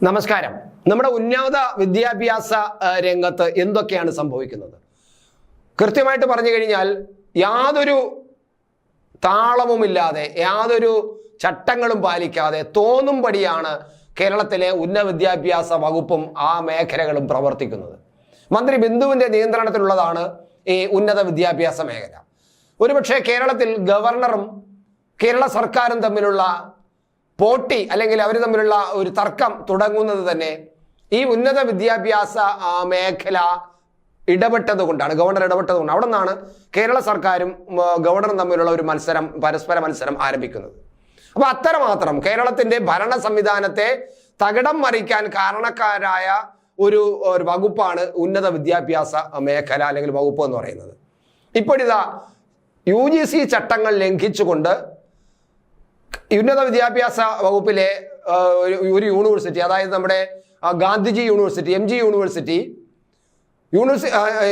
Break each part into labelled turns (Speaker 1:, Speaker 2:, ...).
Speaker 1: നമസ്കാരം. നമ്മുടെ ഉന്നത വിദ്യാഭ്യാസ രംഗത്ത് എന്തൊക്കെയാണ് സംഭവിക്കുന്നത്? കൃത്യമായിട്ട് പറഞ്ഞു കഴിഞ്ഞാൽ യാതൊരു താളവുമില്ലാതെ യാതൊരു ചട്ടങ്ങളും പാലിക്കാതെ തോന്നുംപടിയാണ് കേരളത്തിലെ ഉന്നത വിദ്യാഭ്യാസ വകുപ്പും ആ മേഖലകളും പ്രവർത്തിക്കുന്നത്. മന്ത്രി ബിന്ദുവിന്റെ നിയന്ത്രണത്തിലുള്ളതാണ് ഈ ഉന്നത വിദ്യാഭ്യാസ മേഖല. ഒരുപക്ഷെ കേരളത്തിൽ ഗവർണറും കേരള സർക്കാരും തമ്മിലുള്ള പോട്ടി അല്ലെങ്കിൽ അവർ തമ്മിലുള്ള ഒരു തർക്കം തുടങ്ങുന്നത് തന്നെ ഈ ഉന്നത വിദ്യാഭ്യാസ മേഖല ഇടപെട്ടത് കൊണ്ടാണ്. ഗവർണർ ഇടപെട്ടത് കൊണ്ട് അവിടെ നിന്നാണ് കേരള സർക്കാരും ഗവർണറും തമ്മിലുള്ള ഒരു മത്സരം പരസ്പര മത്സരം ആരംഭിക്കുന്നത്. അപ്പൊ അത്രമാത്രം കേരളത്തിന്റെ ഭരണ സംവിധാനത്തെ തകിടം മറിക്കാൻ കാരണക്കാരായ ഒരു ഒരു വകുപ്പാണ് ഉന്നത വിദ്യാഭ്യാസ മേഖല അല്ലെങ്കിൽ വകുപ്പ് എന്ന് പറയുന്നത്. ഇപ്പോഴിതാ യു ജി സി ചട്ടങ്ങൾ ലംഘിച്ചുകൊണ്ട് ഉന്നത വിദ്യാഭ്യാസ വകുപ്പിലെ ഒരു- യൂണിവേഴ്സിറ്റി അതായത് നമ്മുടെ Gandhiji university M G university university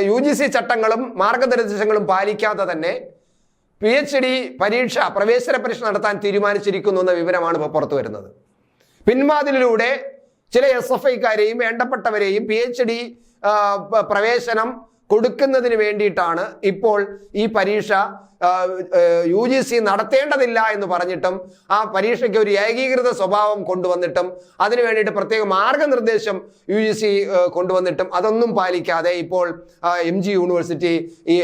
Speaker 1: U G C ചട്ടങ്ങളും മാർഗനിർദ്ദേശങ്ങളും പാലിക്കാതെ തന്നെ പി എച്ച് ഡി പരീക്ഷ പ്രവേശന പരീക്ഷ നടത്താൻ തീരുമാനിച്ചിരിക്കുന്നു എന്ന വിവരമാണ് ഇപ്പോൾ പുറത്തു വരുന്നത്. പിന്മാതിലൂടെ ചില എസ് എഫ് ഐക്കാരെയും വേണ്ടപ്പെട്ടവരെയും പി എച്ച് ഡി പ്രവേശനം കൊടുക്കുന്നതിന് വേണ്ടിയിട്ടാണ് ഇപ്പോൾ ഈ പരീക്ഷ യു ജി സി നടത്തേണ്ടതില്ല എന്ന് പറഞ്ഞിട്ടും ആ പരീക്ഷയ്ക്ക് ഒരു ഏകീകൃത സ്വഭാവം കൊണ്ടുവന്നിട്ടും അതിനു വേണ്ടിയിട്ട് പ്രത്യേക മാർഗനിർദ്ദേശം യു ജി സി കൊണ്ടുവന്നിട്ടും അതൊന്നും പാലിക്കാതെ ഇപ്പോൾ എം ജി യൂണിവേഴ്സിറ്റി ഈ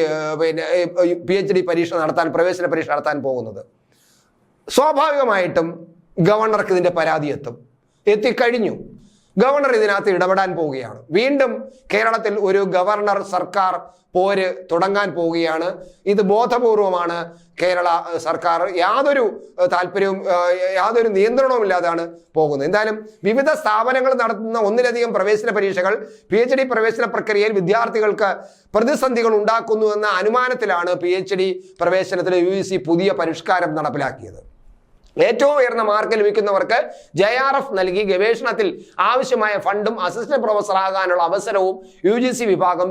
Speaker 1: പിന്നെ പി എച്ച് ഡി പരീക്ഷ നടത്താൻ പ്രവേശന പരീക്ഷ നടത്താൻ പോകുന്നത്. സ്വാഭാവികമായിട്ടും ഗവർണർക്ക് ഇതിന്റെ പരാതി എത്തും എത്തിക്കഴിഞ്ഞു. ഗവർണർ ഇതിനകത്ത് ഇടപെടാൻ പോവുകയാണ്. വീണ്ടും കേരളത്തിൽ ഒരു ഗവർണർ സർക്കാർ പോര് തുടങ്ങാൻ പോവുകയാണ്. ഇത് ബോധപൂർവമാണ് കേരള സർക്കാർ യാതൊരു താല്പര്യവും യാതൊരു നിയന്ത്രണവും ഇല്ലാതാണ് പോകുന്നത്. എന്തായാലും വിവിധ സ്ഥാപനങ്ങൾ നടത്തുന്ന ഒന്നിലധികം പ്രവേശന പരീക്ഷകൾ പി എച്ച് ഡി പ്രവേശന പ്രക്രിയയിൽ വിദ്യാർത്ഥികൾക്ക് പ്രതിസന്ധികൾ ഉണ്ടാക്കുന്നു എന്ന അനുമാനത്തിലാണ് പി എച്ച് ഡി പ്രവേശനത്തിന് യു പുതിയ പരിഷ്കാരം നടപ്പിലാക്കിയത്. ഏറ്റവും ഉയർന്ന മാർക്ക് ലഭിക്കുന്നവർക്ക് ജെ ആർ എഫ് നൽകി ഗവേഷണത്തിൽ ആവശ്യമായ ഫണ്ടും അസിസ്റ്റന്റ് പ്രൊഫസർ ആകാനുള്ള അവസരവും യു ജി സി വിഭാഗം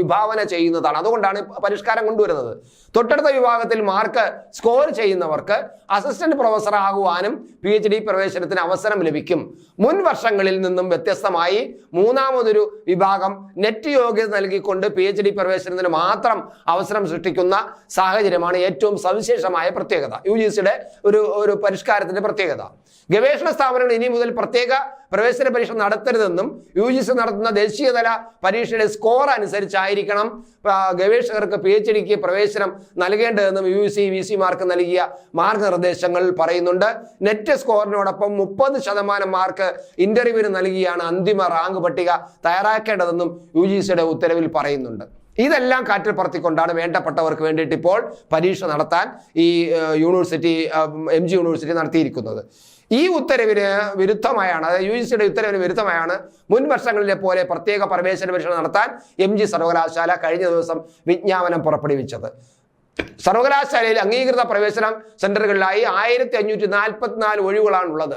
Speaker 1: വിഭാവന ചെയ്യുന്നതാണ്. അതുകൊണ്ടാണ് പരിഷ്കാരം കൊണ്ടുവരുന്നത്. തൊട്ടടുത്ത വിഭാഗത്തിൽ മാർക്ക് സ്കോർ ചെയ്യുന്നവർക്ക് അസിസ്റ്റന്റ് പ്രൊഫസർ ആകുവാനും പി എച്ച് ഡി പ്രവേശനത്തിന് അവസരം ലഭിക്കും. മുൻ വർഷങ്ങളിൽ നിന്നും വ്യത്യസ്തമായി മൂന്നാമതൊരു വിഭാഗം നെറ്റ് യോഗ്യത നൽകിക്കൊണ്ട് പി എച്ച് ഡി പ്രവേശനത്തിന് മാത്രം അവസരം സൃഷ്ടിക്കുന്ന സാഹചര്യമാണ് ഏറ്റവും സവിശേഷമായ പ്രത്യേകത. യു ജി സിയുടെ ഒരു ഒരു പരിഷ്കാരത്തിന്റെ പ്രത്യേകത. ഗവേഷണ സ്ഥാപനങ്ങൾ ഇനി മുതൽ പ്രത്യേക പ്രവേശന പരീക്ഷ നടത്തരുതെന്നും യു ജി സി നടത്തുന്ന ദേശീയതല പരീക്ഷയുടെ സ്കോർ അനുസരിച്ചായിരിക്കണം ഗവേഷകർക്ക് പി എച്ച് ഡിക്ക് പ്രവേശനം നൽകേണ്ടതെന്നും യു സി വി സിമാർക്ക് നൽകിയ മാർഗനിർദ്ദേശങ്ങൾ പറയുന്നുണ്ട്. നെറ്റ് സ്കോറിനോടൊപ്പം മുപ്പത് ശതമാനം മാർക്ക് ഇന്റർവ്യൂവിന് നൽകിയാണ് അന്തിമ റാങ്ക് പട്ടിക തയ്യാറാക്കേണ്ടതെന്നും യു ജി സിയുടെ ഉത്തരവിൽ പറയുന്നുണ്ട്. ഇതെല്ലാം കാറ്റിൽ പറത്തിക്കൊണ്ടാണ് വേണ്ടപ്പെട്ടവർക്ക് വേണ്ടിയിട്ട് ഇപ്പോൾ പരീക്ഷ നടത്താൻ ഈ യൂണിവേഴ്സിറ്റി എം ജി യൂണിവേഴ്സിറ്റി നടത്തിയിരിക്കുന്നത്. ഈ ഉത്തരവിന് വിരുദ്ധമായാണ് അതായത് യു ജി സിയുടെ ഉത്തരവിന് വിരുദ്ധമായാണ് മുൻ വർഷങ്ങളിലെ പോലെ പ്രത്യേക പ്രവേശന പരീക്ഷ നടത്താൻ എം ജി സർവകലാശാല കഴിഞ്ഞ ദിവസം വിജ്ഞാപനം പുറപ്പെടുവിച്ചത്. സർവകലാശാലയിൽ അംഗീകൃത പ്രവേശനം സെന്ററുകളിലായി ആയിരത്തി അഞ്ഞൂറ്റി നാൽപ്പത്തിനാല് ഒഴിവുകളാണുള്ളത്.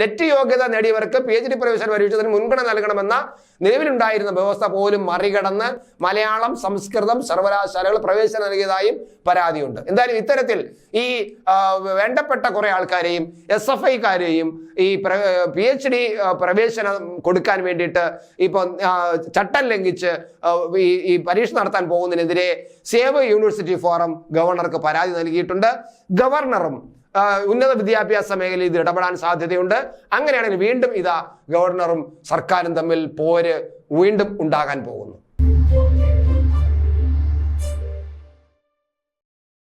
Speaker 1: നെറ്റ് യോഗ്യത നേടിയവർക്ക് പി എച്ച് ഡി പ്രവേശന പരീക്ഷത്തിന് മുൻഗണന നൽകണമെന്ന നിലവിലുണ്ടായിരുന്ന വ്യവസ്ഥ പോലും മറികടന്ന് മലയാളം സംസ്കൃതം സർവകലാശാലകൾ പ്രവേശനം നൽകിയതായും പരാതിയുണ്ട്. എന്തായാലും ഇത്തരത്തിൽ ഈ വേണ്ടപ്പെട്ട കുറെ ആൾക്കാരെയും എസ് എഫ് ഐക്കാരെയും ഈ പി എച്ച് ഡി പ്രവേശനം കൊടുക്കാൻ വേണ്ടിയിട്ട് ഇപ്പം ചട്ടം ലംഘിച്ച് ഈ പരീക്ഷ നടത്താൻ പോകുന്നതിനെതിരെ സേവ് യൂണിവേഴ്സിറ്റി ഫോറം ഗവർണർക്ക് പരാതി നൽകിയിട്ടുണ്ട്. ഗവർണറും ഉന്നത വിദ്യാഭ്യാസ മേഖലയിൽ ഇത് ഇടപെടാൻ സാധ്യതയുണ്ട്. അങ്ങനെയാണെങ്കിൽ വീണ്ടും ഇതാ ഗവർണറും സർക്കാരും തമ്മിൽ പോര് വീണ്ടും ഉണ്ടാകാൻ പോകുന്നു.